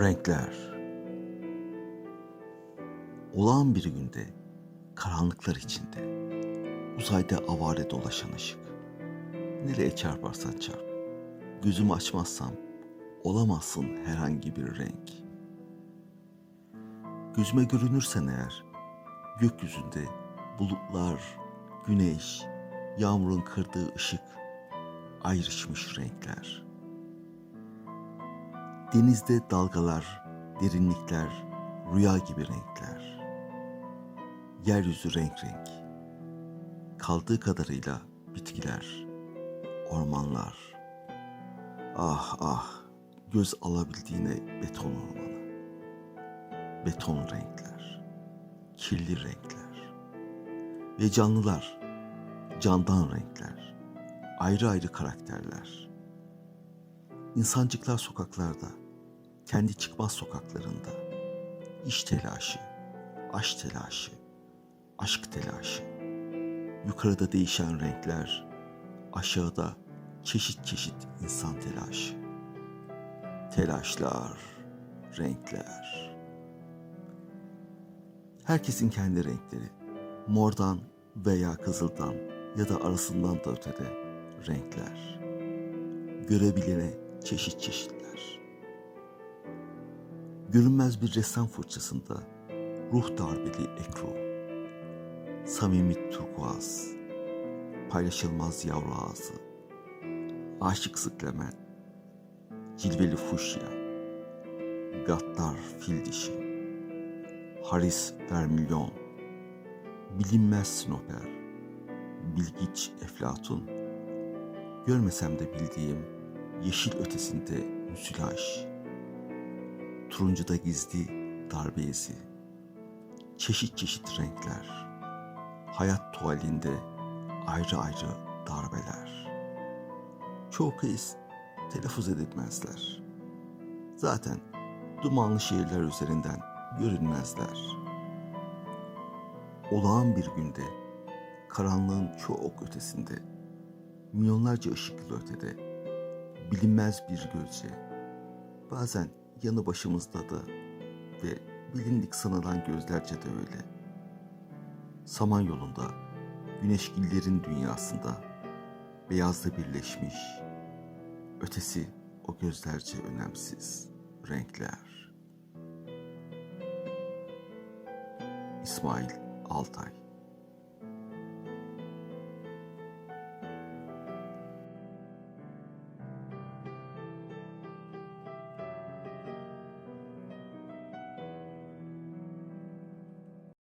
Renkler Olağan bir günde, karanlıklar içinde, uzayda avare dolaşan ışık. Nereye çarparsan çarp, gözümü açmazsam olamazsın herhangi bir renk. Gözüme görünürsen eğer, gökyüzünde bulutlar, güneş, yağmurun kırdığı ışık, ayrışmış renkler. Denizde dalgalar, derinlikler, rüya gibi renkler. Yeryüzü renk renk. Kaldığı kadarıyla bitkiler, ormanlar. Ah ah, göz alabildiğine beton ormanı. Beton renkler, kirli renkler. Ve canlılar, candan renkler, ayrı ayrı karakterler. İnsancıklar sokaklarda, kendi çıkmaz sokaklarında, iş telaşı, aşk telaşı, aşk telaşı. Yukarıda değişen renkler, aşağıda çeşit çeşit insan telaşı. Telaşlar, renkler. Herkesin kendi renkleri. Mordan veya kızıldan ya da arasından da ötede renkler. Görebilene çeşit çeşitler. Görünmez bir ressam fırçasında ruh darbeli ekru, samimi turkuaz, paylaşılmaz yavru ağzı, aşık sıklemen, cilveli fuşya, gattar fil dişi, haris vermilyon, bilinmez sinoper, bilgiç eflatun, görmesem de bildiğim yeşil ötesinde müsilaj, turuncuda gizli darbe izi, çeşit çeşit renkler, hayat tuvalinde ayrı ayrı darbeler. Çoğu kez telaffuz edilmezler. Zaten dumanlı şehirler üzerinden görünmezler. Olağan bir günde, karanlığın çok ötesinde, milyonlarca ışık yılı ötede, bilinmez bir gölce, bazen yanı başımızda da ve bilindik sanılan gözlerce de öyle. Samanyolu'nda, güneşgillerin dünyasında, beyazla birleşmiş, ötesi o gözlerce önemsiz renkler. İsmail Altay